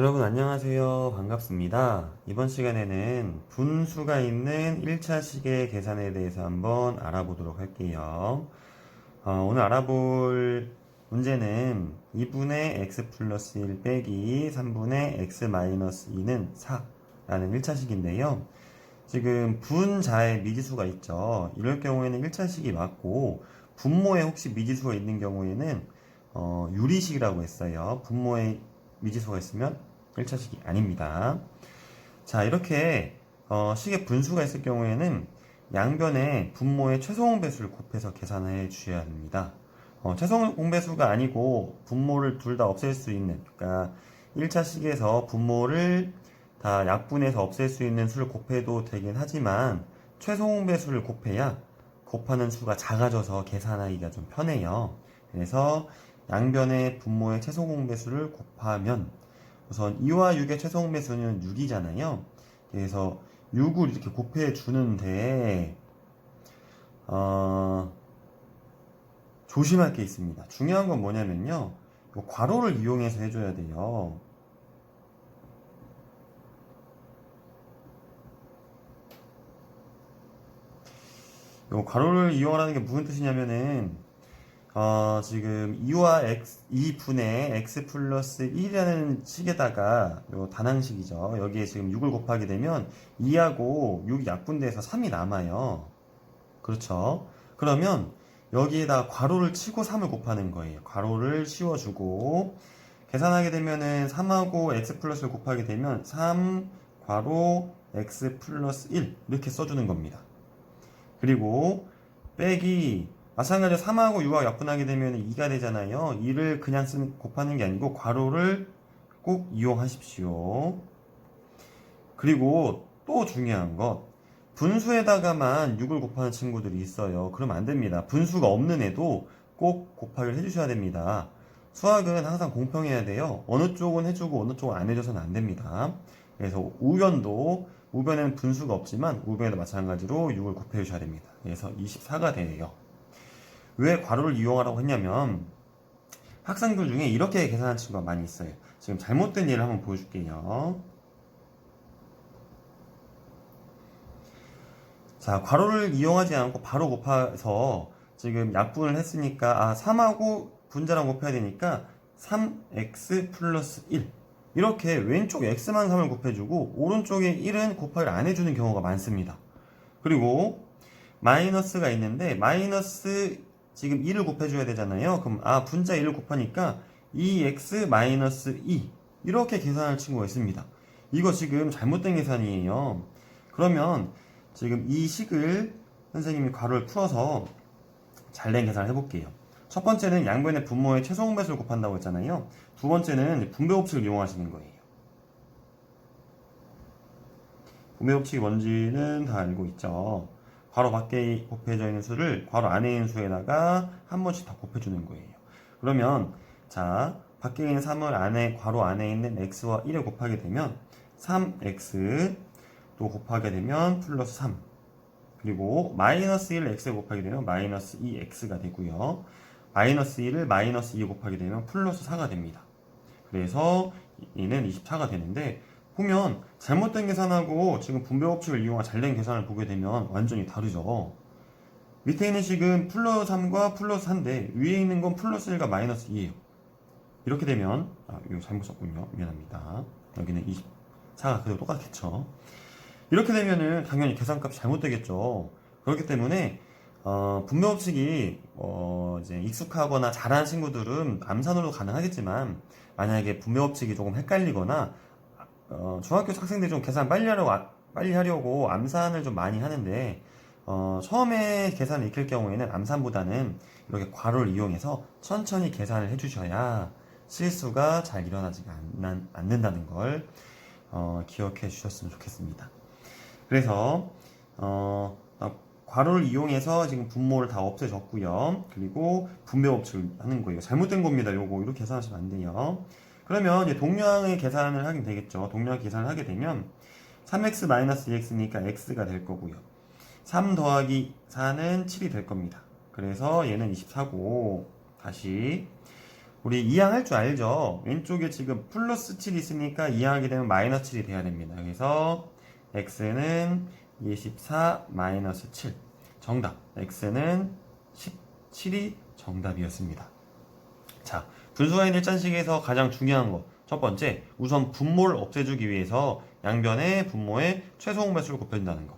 여러분 안녕하세요. 반갑습니다. 이번 시간에는 분수가 있는 1차식의 계산에 대해서 한번 알아보도록 할게요. 어, 오늘 알아볼 문제는 2분의 x 플러스 1 빼기 3분의 x 마이너스 2는 4라는 1차 식인데요. 지금 분자의 미지수가 있죠. 이럴 경우에는 1차 식이 맞고 분모에 혹시 미지수가 있는 경우에는 어, 유리식이라고 했어요. 분모에 미지수가 있으면 1차식이 아닙니다. 자, 이렇게 어, 식의 분수가 있을 경우에는 양변에 분모의 최소 공배수를 곱해서 계산해 주셔야 합니다. 어, 최소 공배수가 아니고 분모를 둘 다 없앨 수 있는 그러니까 1차 식에서 분모를 다 약분해서 없앨 수 있는 수를 곱해도 되긴 하지만 최소 공배수를 곱해야 곱하는 수가 작아져서 계산하기가 좀 편해요. 그래서 양변의 분모의 최소 공 배수를 곱하면 우선 2와 6의 최소 공배수는 6이잖아요. 그래서 6을 이렇게 곱해 주는데 어, 조심할 게 있습니다. 중요한 건 뭐냐면요. 요 괄호를 이용해서 해줘야 돼요. 요 괄호를 이용하라는 게 무슨 뜻이냐면은 어, 지금 2와 x, 2분의 x 플러스 1이라는 식에다가 요 단항식이죠. 여기에 지금 6을 곱하게 되면 2하고 6이 약분돼서 3이 남아요. 그렇죠. 그러면 여기에다 괄호를 치고 3을 곱하는 거예요. 괄호를 씌워주고 계산하게 되면은 3하고 x 플러스를 곱하게 되면 3 괄호 x 플러스 1 이렇게 써주는 겁니다. 그리고 빼기 마찬가지로 3하고 6하고 약분하게 되면 2가 되잖아요. 2를 그냥 쓰는 곱하는 게 아니고 괄호를 꼭 이용하십시오. 그리고 또 중요한 것 분수에다가만 6을 곱하는 친구들이 있어요. 그러면 안 됩니다. 분수가 없는 애도 꼭 곱하기를 해주셔야 됩니다. 수학은 항상 공평해야 돼요. 어느 쪽은 해주고 어느 쪽은 안 해줘서는 안 됩니다. 그래서 우변도 우변에는 분수가 없지만 우변에도 마찬가지로 6을 곱해 주셔야 됩니다. 그래서 24가 돼요. 왜 괄호를 이용하라고 했냐면 학생들 중에 이렇게 계산하는 친구가 많이 있어요. 지금 잘못된 예를 한번 보여줄게요. 자, 괄호를 이용하지 않고 바로 곱해서 지금 약분을 했으니까 아 3하고 분자랑 곱해야 되니까 3x 플러스 1 이렇게 왼쪽 x만 3을 곱해주고 오른쪽에 1은 곱하기를 안 해주는 경우가 많습니다. 그리고 마이너스가 있는데 마이너스 지금 2를 곱해줘야 되잖아요. 그럼 아 분자 1을 곱하니까 2x 마이너스 2 이렇게 계산할 친구가 있습니다. 이거 지금 잘못된 계산이에요. 그러면 지금 이 식을 선생님이 괄호를 풀어서 잘된 계산을 해볼게요. 첫 번째는 양변의 분모의 최소 공배수를 곱한다고 했잖아요. 두 번째는 분배 법칙을 이용하시는 거예요. 분배 법칙이 뭔지는 다 알고 있죠. 괄호 밖에 곱해져 있는 수를 괄호 안에 있는 수에다가 한 번씩 더 곱해주는 거예요. 그러면 자 밖에 있는 3을 안에 괄호 안에 있는 x와 1을 곱하게 되면 3x 또 곱하게 되면 플러스 3 그리고 마이너스 1을 x에 곱하게 되면 마이너스 2x가 되고요. 마이너스 1을 마이너스 2 곱하게 되면 플러스 4가 됩니다. 그래서 얘는 24가 되는데 보면 잘못된 계산하고 지금 분배 법칙을 이용한 잘된 계산을 보게 되면 완전히 다르죠. 밑에 있는 식은 플러스 3과 플러스 4인데 위에 있는 건 플러스 1과 마이너스 2예요. 이렇게 되면 아 이거 잘못 썼군요. 미안합니다. 여기는 24가 그대로 똑같겠죠. 이렇게 되면은 당연히 계산값이 잘못되겠죠. 그렇기 때문에 어, 분배 법칙이 어, 이제 익숙하거나 잘하는 친구들은 암산으로 가능하겠지만 만약에 분배 법칙이 조금 헷갈리거나 어, 중학교 학생들이 좀 계산 빨리 하려고 아- 빨리 하려고 암산을 좀 많이 하는데 어, 처음에 계산을 익힐 경우에는 암산보다는 이렇게 괄호를 이용해서 천천히 계산을 해주셔야 실수가 잘 일어나지가 않, 않는다는 걸 어, 기억해 주셨으면 좋겠습니다. 그래서 어, 어, 괄호를 이용해서 지금 분모를 다 없애줬고요. 그리고 분배 법칙을 하는 거예요. 잘못된 겁니다. 요거 이렇게 계산하시면 안 돼요. 그러면 이제 동량의 계산을 하게 되겠죠. 동량 계산을 하게 되면 3x-2x니까 x가 될 거고요. 3 더하기 4는 7이 될 겁니다. 그래서 얘는 24고 다시 우리 이항할 줄 알죠? 왼쪽에 지금 플러스 7이 있으니까 이항하게 되면 마이너스 7이 돼야 됩니다. 그래서 x는 24 마이너스 7 정답 x는 17이 정답이었습니다. 자, 분수화인 일찬식에서 가장 중요한 거. 첫 번째, 우선 분모를 없애주기 위해서 양변의 분모의 최소 공배수를 곱해준다는 거.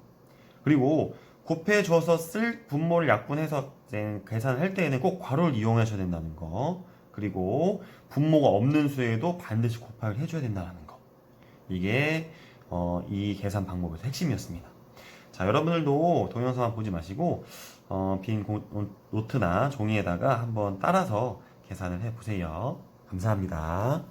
그리고 곱해줘서 쓸 분모를 약분해서 이제 계산을 할 때에는 꼭 괄호를 이용하셔야 된다는 거. 그리고 분모가 없는 수에도 반드시 곱하기를 해줘야 된다는 거. 이게 어, 이 계산 방법의 핵심이었습니다. 자, 여러분들도 동영상만 보지 마시고 어, 빈 고- 노트나 종이에다가 한번 따라서 계산을 해보세요. 감사합니다.